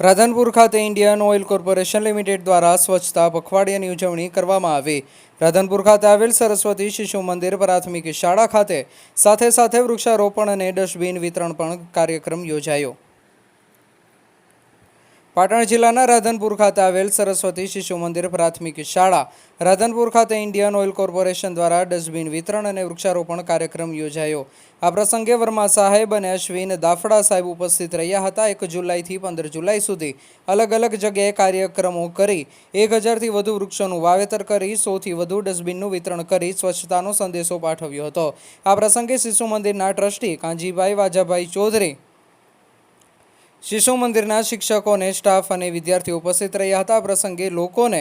રાધનપુર ખાતે Indian Oil corporation limited દ્વારા સ્વચ્છતા પખવાડિયાની ઉજવણી કરવામાં આવી. રાધનપુર ખાતે આવેલ સરસ્વતી શિશુ મંદિર પ્રાથમિક શાળા ખાતે સાથે સાથે વૃક્ષારોપણ અને ડસ્ટબિન વિતરણ પણ કાર્યક્રમ યોજાયો. પાટણ જિલ્લાના રાધનપુર ખાતે આવેલ સરસ્વતી શિશુ મંદિર પ્રાથમિક શાળા. રાધનપુર ખાતે ઇન્ડિયન ઓઇલ કોર્પોરેશન દ્વારા ડસ્ટબિન વિતરણ અને વૃક્ષારોપણ કાર્યક્રમ યોજાયો. આ પ્રસંગે વર્મા સાહેબ અને અશ્વિન દાફડા સાહેબ ઉપસ્થિત રહ્યા હતા. એક જુલાઈથી પંદર જુલાઈ સુધી અલગ અલગ જગ્યાએ કાર્યક્રમો કરી, એક હજારથી વધુ વૃક્ષોનું વાવેતર કરી, સૌથી વધુ ડસ્ટબિનનું વિતરણ કરી, સ્વચ્છતાનો સંદેશો પાઠવ્યો હતો. આ પ્રસંગે શિશુ મંદિરના ટ્રસ્ટી કાંજીભાઈ વાજાભાઈ ચૌધરી શિશુ મંદિરના શિક્ષકોને સ્ટાફ અને વિદ્યાર્થીઓ ઉપસ્થિત રહ્યા હતા. પ્રસંગે લોકોને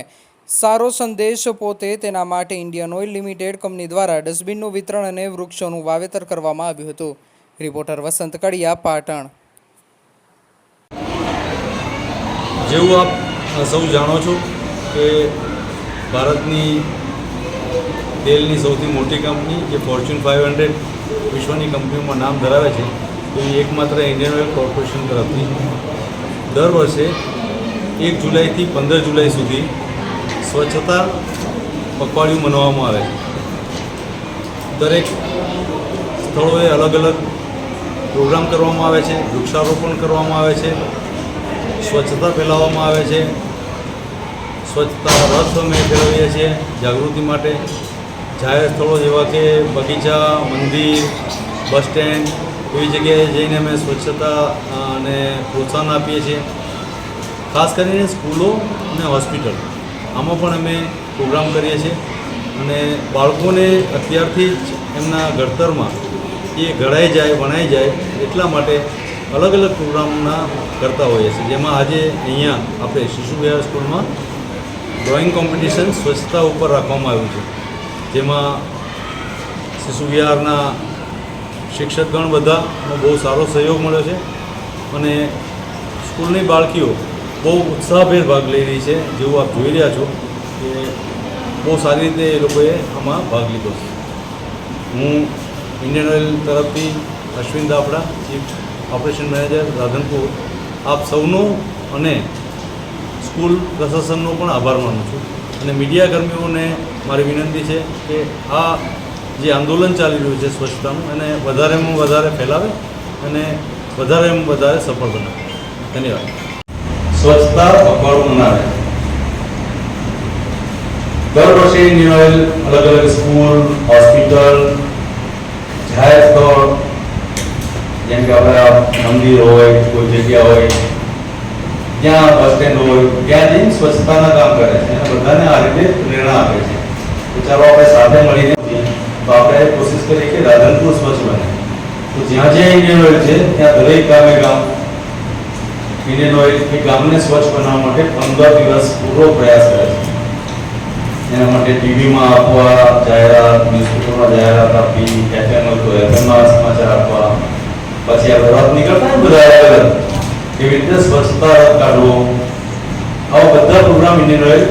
સારો સંદેશ પોતે તેના માટે ઇન્ડિયન ઓઇલ લિમિટેડ કંપની દ્વારા ડસ્ટબિનનું વિતરણ અને વૃક્ષોનું વાવેતર કરવામાં આવ્યું હતું. રિપોર્ટર વસંત કડિયા, પાટણ. જેવું આપ સૌ જાણો છો કે ભારતની તેલની સૌથી મોટી કંપની, જે ફોર્ચ્યુન ફાઇવ હંડ્રેડ વિશ્વની કંપનીઓમાં નામ ધરાવે છે તો એકમાત્ર ઇન્ડિયન ઓઇલ કોર્પોરેશન તરફથી. દર વર્ષે એક જુલાઈથી પંદર જુલાઈ સુધી સ્વચ્છતા પખવાડિયું મનાવવામાં આવે દરેક સ્થળોએ અલગ અલગ પ્રોગ્રામ કરવામાં આવે છે, વૃક્ષારોપણ કરવામાં આવે છે, સ્વચ્છતા ફેલાવવામાં આવે છે, સ્વચ્છતા રથ અમે ફેલાવીએ છીએ જાગૃતિ માટે. જાહેર સ્થળો જેવા કે બગીચા, મંદિર, બસ સ્ટેન્ડ એવી જગ્યાએ જઈને અમે સ્વચ્છતા અને પ્રોત્સાહન આપીએ છીએ. ખાસ કરીને સ્કૂલો અને હોસ્પિટલ. આમાં પણ અમે પ્રોગ્રામ કરીએ છીએ. અને બાળકોને અત્યારથી જ એમના ઘડતરમાં એ ઘડાઈ જાય, વણાઈ જાય એટલા માટે અલગ અલગ પ્રોગ્રામના કરતા હોઈએ છીએ. જેમાં આજે અહીંયા આપણે શિશુ વિહાર સ્કૂલમાં ડ્રોઈંગ કોમ્પિટિશન સ્વચ્છતા ઉપર રાખવામાં આવ્યું છે. જેમાં શિશુ વિહારના શિક્ષકગણ બધાનો બહુ સારો સહયોગ મળ્યો છે અને સ્કૂલની બાળકીઓ બહુ ઉત્સાહભેર ભાગ લઈ રહી છે, જેવું આપ જોઈ રહ્યા છો કે બહુ સારી રીતે એ લોકોએ આમાં ભાગ લીધો છે. હું ઇન્ડિયન ઓઇલ તરફથી Ashwin Dafda, chief operation manager Radhanpur, આપ સૌનો અને સ્કૂલ પ્રશાસનનો પણ આભાર માનું છું. અને મીડિયા કર્મીઓને મારી વિનંતી છે કે આ જે આંદોલન ચાલી રહ્યું છે સ્વચ્છતાનું, એને વધારેમાં વધારે ફેલાવે અને વધારેમાં વધારે સફળ બનાવે ધન્યવાદ. સ્વચ્છતા પખવાડું મનાવે. દર વર્ષે ઇન્ડિયન અલગ અલગ સ્કૂલ, હોસ્પિટલ જાહેર સ્થળ જેમ કે આપણા મંદિર હોય, કોઈ જગ્યા હોય, જ્યાં બસ સ્ટેન્ડ હોય, ત્યાં જઈને સ્વચ્છતાના કામ કરે છે અને બધાને આ રીતે પ્રેરણા આપે છે. તો ચાલો આપણે સાથે મળીને કરીએ કે રાધનપુર સ્વચ્છ બને તો જ્યાં જ્યાં ઇન્ડિયન ઓઇલ છે ત્યાં દરેક ગામે ગામ ઇન્ડિયન ઓઇલ એ ગામને સ્વચ્છ બનાવવા માટે પંદર દિવસ પૂરો પ્રયાસ કરે છે. એના માટે ટીવીમાં આપવા, જાહેરાત ન્યૂઝપેપરમાં જાહેરાત આપી એફએમ તો એફએમમાં સમાચાર આપવા. પછી આપણે રથ નીકળતા બધા અલગ એવી રીતે સ્વચ્છતા કાઢવો? આવા બધા પ્રોગ્રામ ઇન્ડિયન ઓઇલ